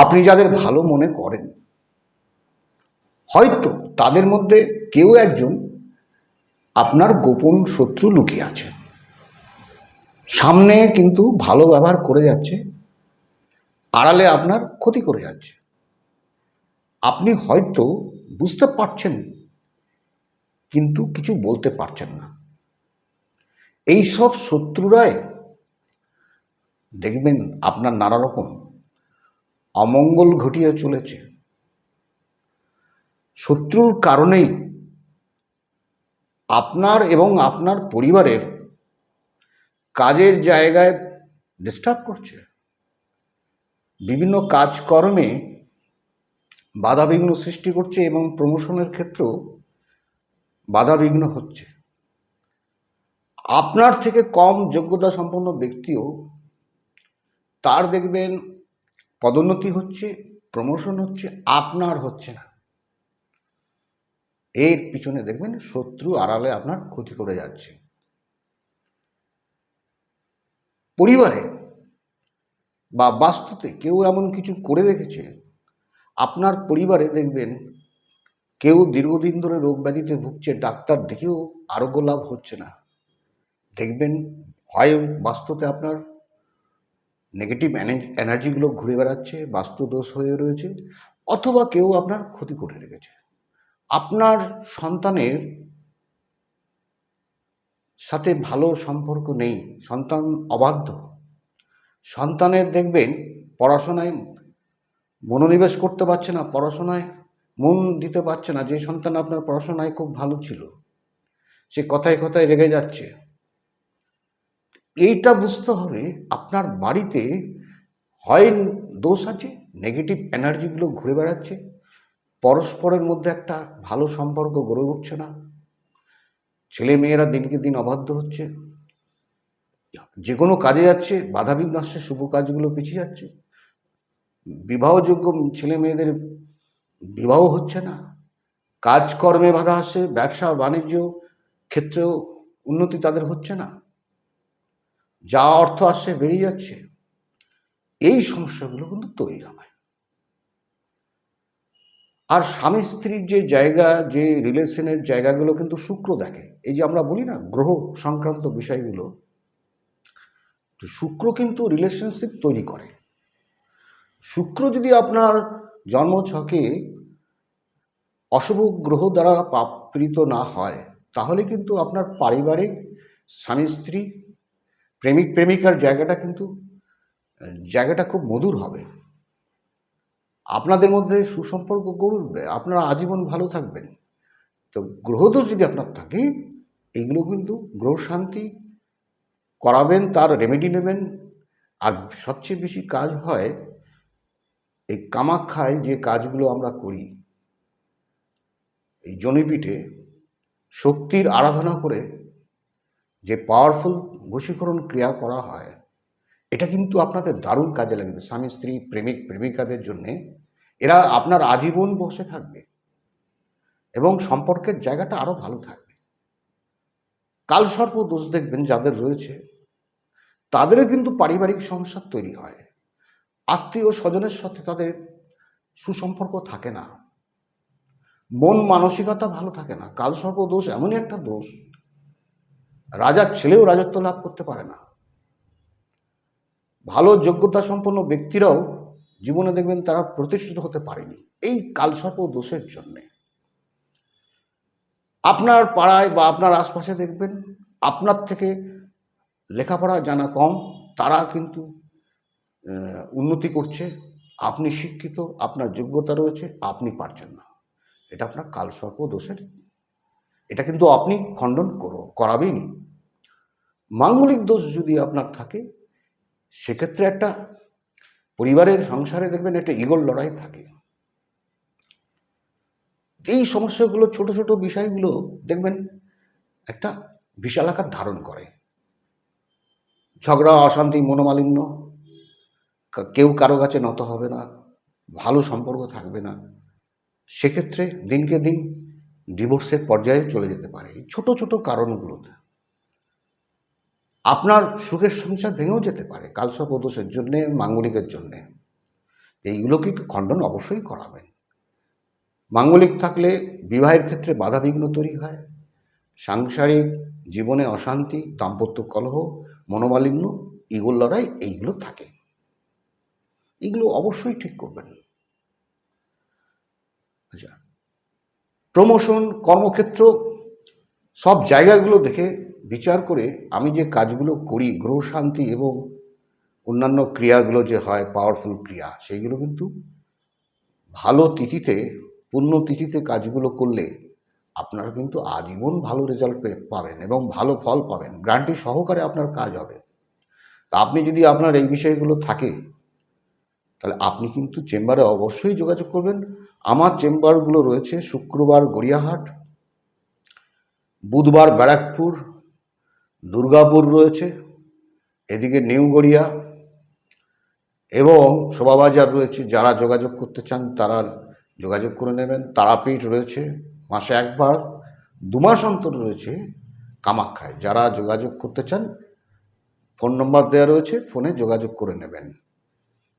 আপনি যাদের ভালো মনে করেন, হয়তো তাদের মধ্যে কেউ একজন আপনার গোপন শত্রু লুকিয়ে আছে। সামনে কিন্তু ভালো ব্যবহার করে যাচ্ছে, আড়ালে আপনার ক্ষতি করে যাচ্ছে। আপনি হয়তো বুঝতে পারছেন, কিন্তু কিছু বলতে পারছেন না। এই সব শত্রুরাই দেখবেন আপনার নানা রকম অমঙ্গল ঘটিয়ে চলেছে। শত্রুর কারণেই আপনার এবং আপনার পরিবারের কাজের জায়গায় ডিস্টার্ব করছে। বিভিন্ন কাজকর্মে বাধাবিঘ্ন সৃষ্টি করছে এবং প্রমোশনের ক্ষেত্রেও বাধাবিঘ্ন হচ্ছে। আপনার থেকে কম যোগ্যতা সম্পন্ন ব্যক্তিও তার দেখবেন পদোন্নতি হচ্ছে প্রমোশন হচ্ছে, আপনার হচ্ছে না। এর পিছনে দেখবেন শত্রু আড়ালে আপনার ক্ষতি করে যাচ্ছে। পরিবারে বা বাস্তুতে কেউ এমন কিছু করে রেখেছে, আপনার পরিবারে দেখবেন কেউ দীর্ঘদিন ধরে রোগ ব্যাধিতে ভুগছে, ডাক্তার দেখেও আরোগ্য লাভ হচ্ছে না। দেখবেন হয় বাস্তুতে আপনার নেগেটিভ এনার্জিগুলো ঘুরে বেড়াচ্ছে বাস্তু দোষ হয়ে রয়েছে, অথবা কেউ আপনার ক্ষতি করে রেখেছে। আপনার সন্তানের সাথে ভালো সম্পর্ক নেই, সন্তান অবাধ্য। সন্তানের দেখবেন পড়াশোনায় মনোনিবেশ করতে পারছে না, পড়াশোনায় মন দিতে পারছে না, যে সন্তান আপনার পড়াশোনায় খুব ভালো ছিল, সে কথায় কথায় রেগে যাচ্ছে। এইটা বুঝতে হবে, আপনার বাড়িতে হয় দোষ আছে নেগেটিভ এনার্জিগুলো ঘুরে বেড়াচ্ছে, পরস্পরের মধ্যে একটা ভালো সম্পর্ক গড়ে উঠছে না ছেলে মেয়েরা দিনকে দিন অবাধ্য হচ্ছে যে কোনো কাজে যাচ্ছে বাধা বিঘ্ন আসছে শুভ কাজগুলো পিছিয়ে যাচ্ছে, বিবাহযোগ্য ছেলে মেয়েদের বিবাহ হচ্ছে না, কাজকর্মে বাধা আসছে ব্যবসা, বাণিজ্য ক্ষেত্রেও উন্নতি তাদের হচ্ছে না। যা অর্থ আসছে বেরিয়ে যাচ্ছে। এই সমস্যাগুলো কিন্তু তৈরি হয়। আর স্বামী স্ত্রীর যে জায়গা, যে রিলেশনের জায়গাগুলো কিন্তু শুক্র দেখে। এই যে আমরা বলি না গ্রহ সংক্রান্ত বিষয়গুলো শুক্র কিন্তু রিলেশনশিপ তৈরি করে। শুক্র যদি আপনার জন্মছকে অশুভ গ্রহ দ্বারা পাপৃত না হয়, তাহলে কিন্তু আপনার পারিবারিক স্বামী স্ত্রী প্রেমিক প্রেমিকার জায়গাটা কিন্তু, জায়গাটা খুব মধুর হবে। আপনাদের মধ্যে সুসম্পর্ক গড়ে উঠবে আপনারা আজীবন ভালো থাকবেন। তো গ্রহদোষ যদি আপনার থাকে, এগুলো কিন্তু গ্রহ শান্তি করাবেন, তার রেমেডি নেবেন। আর সবচেয়ে বেশি কাজ হয়, এই কামাখ্যায় যে কাজগুলো আমরা করি, এই জনিপিঠে শক্তির আরাধনা করে যে পাওয়ারফুল বশীকরণ ক্রিয়া করা হয়, এটা কিন্তু আপনাদের দারুণ কাজে লাগবে। স্বামী, স্ত্রী, প্রেমিক, প্রেমিকাদের জন্যে এরা আপনার আজীবন বসে থাকবে এবং সম্পর্কের জায়গাটা আরও ভালো থাকবে। কালসর্প দোষ দেখবেন যাদের রয়েছে, তাদেরও কিন্তু পারিবারিক সমস্যা তৈরি হয়। আত্মীয় স্বজনের সাথে তাদের সুসম্পর্ক থাকে না। মন মানসিকতা ভালো থাকে না। কাল কালসর্প দোষ এমনই একটা দোষ রাজার ছেলেও রাজত্ব লাভ করতে পারে না। ভালো যোগ্যতা সম্পন্ন ব্যক্তিরাও জীবনে দেখবেন তারা প্রতিষ্ঠিত হতে পারেনি। এই কালসর্প দোষের জন্যে। আপনার পাড়ায় বা আপনার আশপাশে দেখবেন আপনার থেকে লেখাপড়া জানা কম, তারা কিন্তু উন্নতি করছে, আপনি শিক্ষিত, আপনার যোগ্যতা রয়েছে, আপনি পারছেন না। এটা আপনার কালসর্প দোষের এটা কিন্তু আপনি খণ্ডন করো করাবেনই মাঙ্গলিক দোষ যদি আপনার থাকে, সেক্ষেত্রে একটা পরিবারের সংসারে দেখবেন একটা ইগল লড়াই থাকে। এই সমস্যাগুলো, ছোট ছোট বিষয়গুলো দেখবেন একটা বিশাল আকার ধারণ করে। ঝগড়া, অশান্তি, মনোমালিন্য কেউ কারও কাছে নত হবে না, ভালো সম্পর্ক থাকবে না। সেক্ষেত্রে দিনকে দিন ডিভোর্সের পর্যায়ে চলে যেতে পারে। এই ছোট ছোট কারণগুলোতে আপনার সুখের সংসার ভেঙেও যেতে পারে কালসর্প দোষের জন্যে, মাঙ্গলিকের জন্যে। এইগুলোকে খণ্ডন অবশ্যই করাবেন। মাঙ্গলিক থাকলে বিবাহের ক্ষেত্রে বাধাবিঘ্ন তৈরি হয়। সাংসারিক জীবনে অশান্তি, দাম্পত্য কলহ, মনোমালিন্য ইগোর লড়াই এইগুলো থাকে। এগুলো অবশ্যই ঠিক করবেন। আচ্ছা প্রমোশন, কর্মক্ষেত্র, সব জায়গাগুলো দেখে বিচার করে আমি যে কাজগুলো করি, গ্রহ শান্তি এবং অন্যান্য ক্রিয়াগুলো যে হয় পাওয়ারফুল ক্রিয়া, সেইগুলো কিন্তু ভালো তিথিতে, পূর্ণ তিথিতে কাজগুলো করলে আপনারা কিন্তু আজীবন ভালো রেজাল্ট পাবেন এবং ভালো ফল পাবেন। গ্রান্টি সহকারে আপনার কাজ হবে। তা আপনি যদি আপনার এই বিষয়গুলো থাকে, তাহলে আপনি কিন্তু চেম্বারে অবশ্যই যোগাযোগ করবেন। আমার চেম্বারগুলো রয়েছে শুক্রবার গড়িয়াহাট, বুধবার ব্যারাকপুর, দুর্গাপুর রয়েছে, এদিকে নিউ গড়িয়া এবং শোভাবাজার রয়েছে। যারা যোগাযোগ করতে চান তারা যোগাযোগ করে নেবেন। তারাপীঠ রয়েছে মাসে একবার, দু মাস অন্তর রয়েছে কামাখ্যায়। যারা যোগাযোগ করতে চান, ফোন নম্বর দেওয়া রয়েছে, ফোনে যোগাযোগ করে নেবেন।